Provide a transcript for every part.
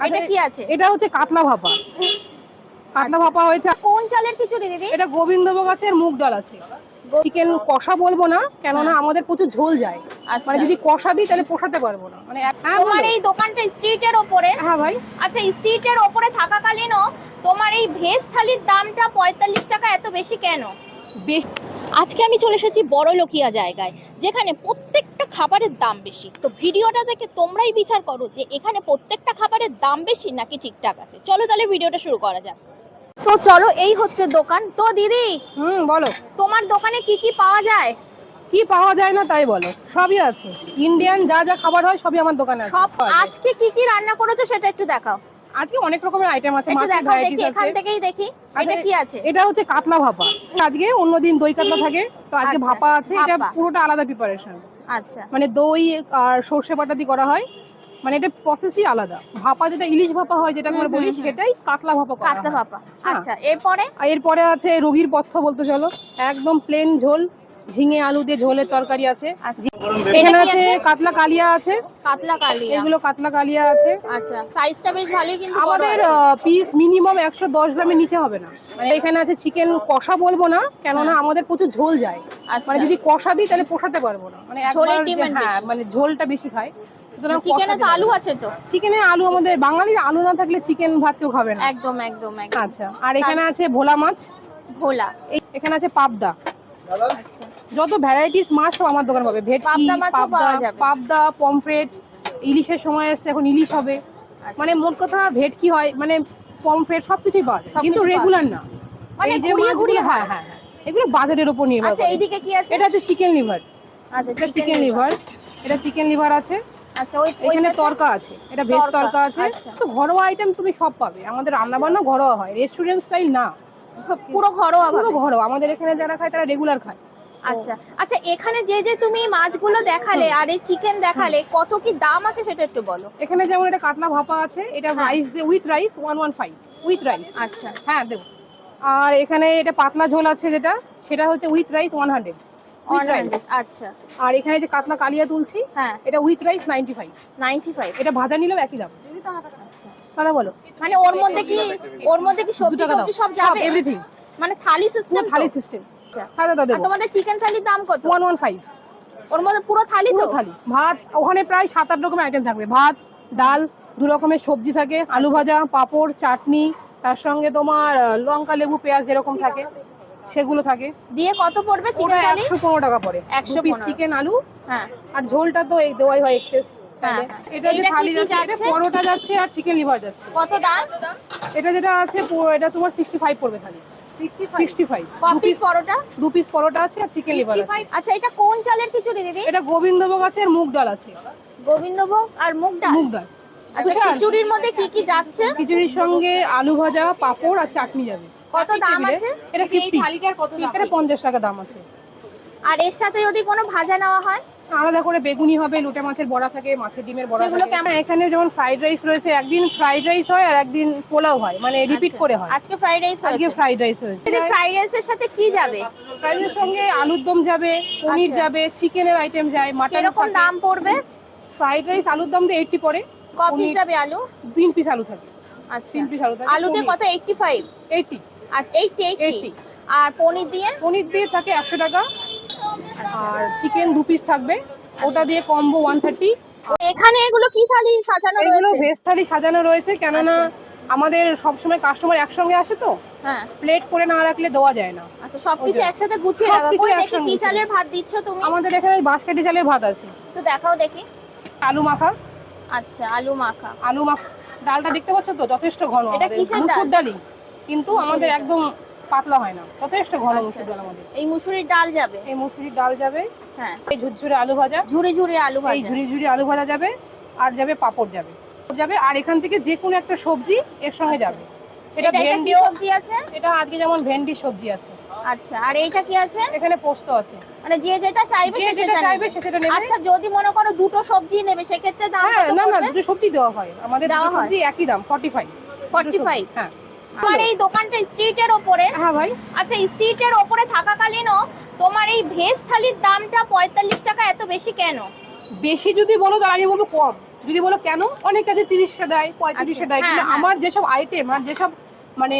এটা কি আছে? এটা হচ্ছে কাতলা ভাপা। কাতলা আচ্ছা। ভাপা হয়েছে কোন চালের খিচুড়ি দিদি? এটা গোবিন্দভোগ আছে আর মুগ ডাল আছে। চিকেন কষা বলব না কেননা আমাদের প্রচুর ঝোল যায়। আচ্ছা। মানে যদি কষা দিই তাহলে পোষাতে পারব না। মানে হ্যাঁ তোমার এই দোকানটা স্ট্রিটের ওপরে? হ্যাঁ ভাই। আচ্ছা স্ট্রিটের ওপরে থাকাকালীনও তোমার এই ভেজ থালির দামটা পঁয়তাল্লিশ টাকা এত বেশি কেন? বেশ- আজকে আমি চলে এসেছি বড় লোকিয়া জায়গায় যেখানে প্রত্যেকটা খাবারের দাম বেশি। তো ভিডিওটা দেখে তোমরাই বিচার করো যে এখানে প্রত্যেকটা খাবারের দাম বেশি নাকি ঠিকঠাক আছে। চলো তাহলে ভিডিওটা শুরু করা যাক। তো চলো এই হচ্ছে দোকান। তো দিদি হুম বলো। তোমার দোকানে কি কি পাওয়া যায়? কি পাওয়া যায় না তাই বলো সবই আছে। ইন্ডিয়ান যা যা খাবার হয় সবই আমার দোকানে আছে। সব আজকে কি কি রান্না করেছ সেটা একটু দেখাও। আজকে অনেক রকমের আইটেম আছে মাছের ভ্যারাইটিস এখান থেকেই দেখি আচ্ছা, এটা কি আছে? এটা হচ্ছে কাতলা ভাপা। আজকে অন্যদিন দই কাতলা থাকে তো আজকে আচ্ছা, ভাপা আছে এটা পুরোটা আলাদা প্রিপারেশন আচ্ছা। মানে দই আর সর্ষে বাটা দিয়ে করা হয় মানে এটা প্রসেসই আলাদা। ভাপা যেটা ইলিশ ভাপা হয় যেটা আমরা বলি। সেটাই কাতলা ভাপা হয়। ভাপা। হ্যাঁ। আচ্ছা এরপরে? এরপরে আছে রোগীর পথ্য বলতে চলো একদম প্লেন ঝোল। ঝিঙে আলু দিয়ে ঝোলের তরকারি আছে। আচ্ছা। এখানে আছে? কাতলা কালিয়া আছে। কাতলা কালিয়া। এগুলো কাতলা কালিয়া আছে। আচ্ছা সাইজটা বেশ ভালোই কিন্তু আমাদের পিস মিনিমাম একশো দশ গ্রামের নিচে হবে না। মানে এখানে আছে চিকেন কষা বলব না কেননা হ্যাঁ। আমাদের প্রচুর ঝোল যায়। আচ্ছা। মানে যদি কষা দিই তাহলে পোষাতে পারব না। মানে হ্যাঁ। মানে ঝোলটা বেশি খায়। সুতরাং চিকেনে তো আলু আছে তো? চিকেনে আলু আমাদের বাঙালির আলু না থাকলে চিকেন ভাত কেউ খাবে না। একদম একদম আচ্ছা আর এখানে আছে ভোলা মাছ। ভোলা। এখানে আছে পাবদা। যত ভ্যারাইটিস মাছ সব আমার দোকান পাবে। ভেটকি পাবদা পাবদা পাওয়া যাবে। পাবদা পমফ্রেট ইলিশের সময় এসছে এখন ইলিশ হবে। আচ্ছা। মানে মোট কথা ভেটকি হয় মানে পমফ্রেট সবকিছুই পাওয়া যায়। কিন্তু রেগুলার না। মানে ঘুরিয়ে ঘুরিয়ে হ্যাঁ হ্যাঁ হ্যাঁ। এগুলো বাজারের উপর নির্ভর আচ্ছা এইদিকে কি আছে? এটা হচ্ছে চিকেন লিভার আচ্ছা এটা চিকেন লিভার এটা চিকেন লিভার আছে। আচ্ছা ওই এখানে তরকা আছে। এটা ভেজ তরকা, আছে। আচ্ছা। তো ঘরোয়া আইটেম তুমি সব পাবে। আমাদের রান্না বান্না ঘরোয়া হয়। রেস্টুরেন্ট স্টাইল না। পুরো ঘরোয়া পুরো ঘরোয়া। আমাদের এখানে যারা খায় তারা রেগুলার খায়। আচ্ছা। আচ্ছা এখানে যে যে তুমি মাছগুলো দেখালে আর এই চিকেন দেখালে কত কি দাম আছে সেটা একটু বলো। এখানে যেমন এটা কাতলা ভাপা আছে এটা হ্যাঁ। রাইস দিয়ে with rice one one five with rice আচ্ছা। হ্যাঁ দেবো। আর এখানে এটা পাতলা ঝোল আছে যেটা সেটা হচ্ছে উইথ রাইস ওয়ান হান্ড্রেড আচ্ছা। আর এখানে যে কাতলা কালিয়া তুলছি হ্যাঁ। এটা with rice ninety five ninety five এটা ভাজা নিলেও একই দাম। আচ্ছা। কথা বলো। মানে ওর মধ্যে কি ওর মধ্যে কি সবজি টবজি সব যাবে? এভরিথিং মানে থালি সিস্টেম থালি সিস্টেম দাদা আর তোমাদের চিকেন থালির দাম কত? ওয়ান ওয়ান ফাইভ ওর মধ্যে পুরো থালি তো? থালি। ভাত ওখানে প্রায় সাত আট রকমের আইটেম থাকবে। ভাত ডাল দু রকমের সবজি থাকে। আলু ভাজা পাঁপড় চাটনি তার সঙ্গে তোমার লঙ্কা লেবু পেঁয়াজ যেরকম থাকে সেগুলো থাকে। দিয়ে কত পড়বে চিকেন থালি? একশো পনেরো টাকা পড়ে। 115 পিস চিকেন আলু। হ্যাঁ। আর ঝোলটা তো এই দেওয়াই হয় এক্সেস হ্যাঁ, হ্যাঁ। এটা যে থালি যাচ্ছে? পরোটা যাচ্ছে আর চিকেন লিভার যাচ্ছে। কত দাম? এটা যেটা আছে এটা তোমার সিক্সটি ফাইভ পড়বে থালি। পিস পরোটা? পিস পরোটা আছে আর চিকেন লিভার আছে। আচ্ছা এটা কোন চালের খিচুড়ি দিদি? এটা গোবিন্দভোগ আছে আর মুগ ডাল আছে। গোবিন্দভোগ আর মুগ ডাল? মুগ ডাল। আচ্ছা খিচুড়ির মধ্যে কি কি যাচ্ছে? খিচুড়ির সঙ্গে আলু ভাজা পাঁপড় আর চাটনি যাবে। কত দাম। আছে? এটা ফিফটি এটা পঞ্চাশ টাকা দাম আছে। আর এর সাথে যদি কোনো ভাজা নেওয়া হয়? আলাদা করে বেগুনি হবে লোটে মাছের বড়া থাকে মাছের ডিমের বড়া সেগুলো কেমন? এখানে যেমন ফ্রাইড রাইস রয়েছে একদিন ফ্রাইড রাইস হয় আর একদিন পোলাও হয় মানে রিপিট আচ্ছা, করে হয়। আজকে ফ্রাইড রাইস আজকে ফ্রাইড রাইস হয়েছে। ফ্রাইড রাইসের সাথে কি যাবে? ফ্রাইডের সঙ্গে আলুর দম যাবে পনির আচ্ছা। যাবে চিকেনের আইটেম যায় মাটন কীরকম দাম পড়বে? ফ্রাইড রাইস আলুর দম দিয়ে এইটটি পড়ে। ক পিস যাবে আলু? তিন পিস আলু থাকে। আচ্ছা। তিন পিস আলু থাকে। আলুতে কত? এইটটি ফাইভ এইটটি আচ্ছা এইটটি এইটটি 80 আর পনির দিয়ে? পনির দিয়ে থাকে একশো টাকা। আচ্ছা। আর চিকেন দু পিস থাকবে। ওটা দিয়ে কম্বো ওয়ান থার্টি এখানে এগুলো কি থালি সাজানো এগুলো ভেজ থালি সাজানো রয়েছে কেননা আচ্ছা। আমাদের সবসময় কাস্টমার একসঙ্গে আসে তো হ্যাঁ। প্লেট করে না রাখলে দেওয়া যায় না। আচ্ছা সবকিছু একসাথে গুছিয়ে রাখা। কই দেখি কি চালের ভাত দিচ্ছ তুমি? আমাদের এখানে বাঁশকাঠি চালের ভাত আছে। একটু দেখাও দেখি। আলু মাখা। আচ্ছা আলু মাখা। আলু মাখা। ডালটা দেখতে পাচ্ছ তো? যথেষ্ট ঘন এটা। কিসের ডাল? কিন্তু আমাদের একদম পাতলা হয় না যথেষ্ট ঘন আচ্ছা, মুসুর ডাল আমাদের এই মুসুরির ডাল যাবে? এই মুসুরির ডাল যাবে হ্যাঁ। এই ঝুরঝুরে আলু ভাজা। ঝুরি ঝুরি আলু ভাজা। এই ঝুরি ঝুরি আলু ভাজা যাবে আর যাবে পাপড় যাবে। যাবে আর এখান থেকে যে কোনো একটা সবজি এর সঙ্গে আচ্ছা। যাবে। এটা কি সবজি আছে? এটা আজকে যেমন ভেন্ডি সবজি আছে। আচ্ছা আর এইটা কি আছে? এখানে পোস্ত আছে। মানে যে যেটা চাইবে সে যেটা সেটা চাইবে সে সেটা নেবে। আচ্ছা যদি মনে করো দুটো সবজি নেবে সেক্ষেত্রে দাম হ্যাঁ কত না না দুটো সবজি দেওয়া হয়। আমাদের দেওয়া দুটো সবজি একই দাম 45 45 হ্যাঁ। তোমার এই দোকানটা স্ট্রিটের ওপরে। হ্যাঁ ভাই। আচ্ছা স্ট্রিটের ওপরে থাকাকালীনও তোমার এই ভেজ থালির দামটা পঁয়তাল্লিশ টাকা এত বেশি কেন? বেশি যদি বলো তাহলে আমি বলব কম। যদি বলো কেন? অনেক কাছে তিরিশে দেয় পঁয়ত্রিশে আচ্ছা, দেয় কিন্তু হ্যাঁ, হ্যাঁ। আমার যেসব আইটেম আর যেসব মানে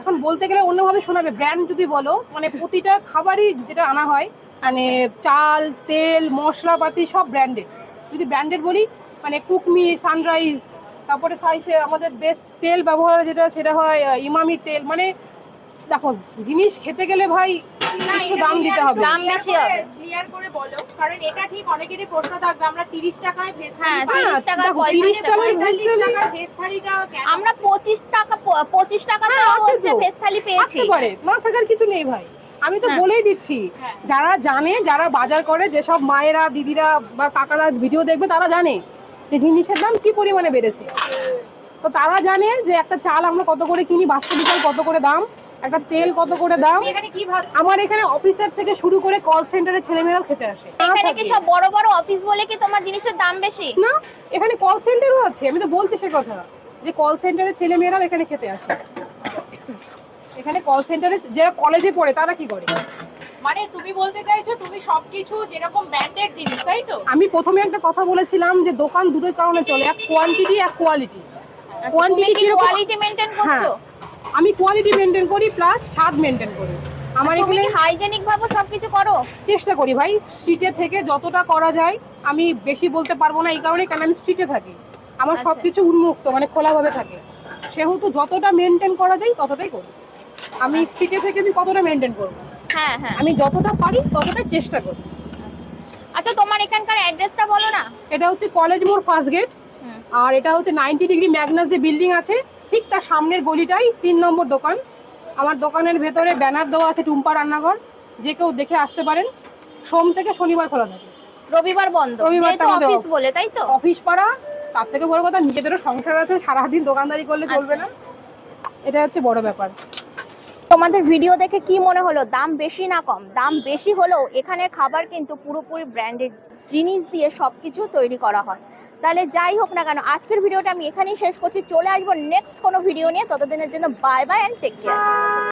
এখন বলতে গেলে অন্যভাবে শোনাবে ব্র্যান্ড যদি বলো মানে প্রতিটা খাবারই যেটা আনা হয় মানে আচ্ছা। চাল তেল মশলাপাতি সব ব্র্যান্ডেড যদি ব্র্যান্ডেড বলি মানে কুকমি সানরাইজ তারপরে সাইসে আমাদের বেস্ট তেল ব্যবহার যেটা সেটা হয় ইমামি তেল। মানে দেখো জিনিস খেতে গেলে ভাই একটু দাম দিতে হবে। দাম বেশি হবে। ক্লিয়ার করে বলো কারণ এটা ঠিক অনেকেরই প্রশ্ন থাকবে আমরা 30 টাকায় ভেজ হ্যাঁ, 30 টাকা, 35 30 টাকায় ভেজ 45 থালি- টাকার ভেজ থালিটা কেন? আমরা পঁচিশ টাকা প- পঁচিশ টাকাতে হ্যাঁ, হচ্ছে ভেজ থালি পেয়েছি। পারে। না থাকার কিছু নেই ভাই। আমি তো হ্যাঁ। বলেই দিচ্ছি হ্যাঁ। যারা জানে যারা বাজার করে যেসব মায়েরা দিদিরা বা কাকারা ভিডিও দেখবে তারা জানে। যে জিনিসের দাম কি পরিমাণে বেড়েছে? তো তারা জানে যে একটা চাল আমরা কত করে কিনি বাস্তবিক চাল কত করে দাম একটা তেল কত করে দাম। এখানে কি আমার এখানে অফিসার থেকে শুরু করে কল সেন্টারে ছেলেমেয়েরাও খেতে আসে। এখানে কি সব বড় বড় অফিস বলে কি তোমার জিনিসের দাম বেশি? না এখানে কল সেন্টারও আছে আমি তো বলছি সে কথা। যে কল সেন্টারে ছেলেমেয়েরাও এখানে খেতে আসে। এখানে কল সেন্টারে যারা কলেজে পড়ে তারা কি করে? মানে তুমি বলতে চাইছো তুমি সবকিছু যেরকম ব্র্যান্ডেড জিনিস তাই তো? আমি প্রথমে একটা কথা বলেছিলাম যে দোকান দুটোই কারণে চলে এক কোয়ান্টিটি এক কোয়ালিটি কোয়ান্টিটি কোয়ালিটি মেনটেন করছ? আমি কোয়ালিটি মেনটেন করি প্লাস স্বাদ মেনটেন করি। আমার এখানে হাইজেনিক ভাবে সবকিছু করো? চেষ্টা করি ভাই স্ট্রিটে থেকে যতটা করা যায় আমি বেশি বলতে পারব না এই কারণে কেন আমি স্ট্রিটে থাকি। আমার আচ্ছা। সবকিছু উন্মুক্ত মানে খোলাভাবে থাকে। সেহেতু যতটা মেনটেন করা যায় ততটাই করি। আমি স্ট্রিটে থেকে আমি কতটা মেনটেন করব? হ্যাঁ হ্যাঁ। আমি যতটা পারি ততটা চেষ্টা করি। আচ্ছা তোমার এখানকার অ্যাড্রেসটা বলো না। এটা হচ্ছে কলেজ মোড় ফার্স্ট গেট আর এটা হচ্ছে নাইনটি ডিগ্রি ম্যাগনাস যে বিল্ডিং আছে ঠিক তার সামনের গলিটাই তিন নম্বর দোকান। আমার দোকানের ভেতরে ব্যানার দেওয়া আছে টুম্পা রান্নাঘর যে কেউ দেখে আসতে পারেন। সোম থেকে শনিবার খোলা থাকে। রবিবার বন্ধ। রবিবারটা যেহেতু অফিস বলে তাই তো? অফিস পাড়া তার থেকে বড় কথা নিজেদেরও সংসার আছে সারাদিন দোকানদারি করলে চলবে আচ্ছা। না। এটা হচ্ছে বড় ব্যাপার। তোমাদের ভিডিও দেখে কি মনে হলো? দাম বেশি না কম? দাম বেশি হলেও এখানের খাবার কিন্তু পুরোপুরি ব্র্যান্ডেড জিনিস দিয়ে সব কিছু তৈরি করা হয়। তাহলে যাই হোক না কেন, আজকের ভিডিওটা আমি এখানেই শেষ করছি। চলে আসব নেক্সট কোনো ভিডিও নিয়ে। ততদিনের জন্য bye bye and take care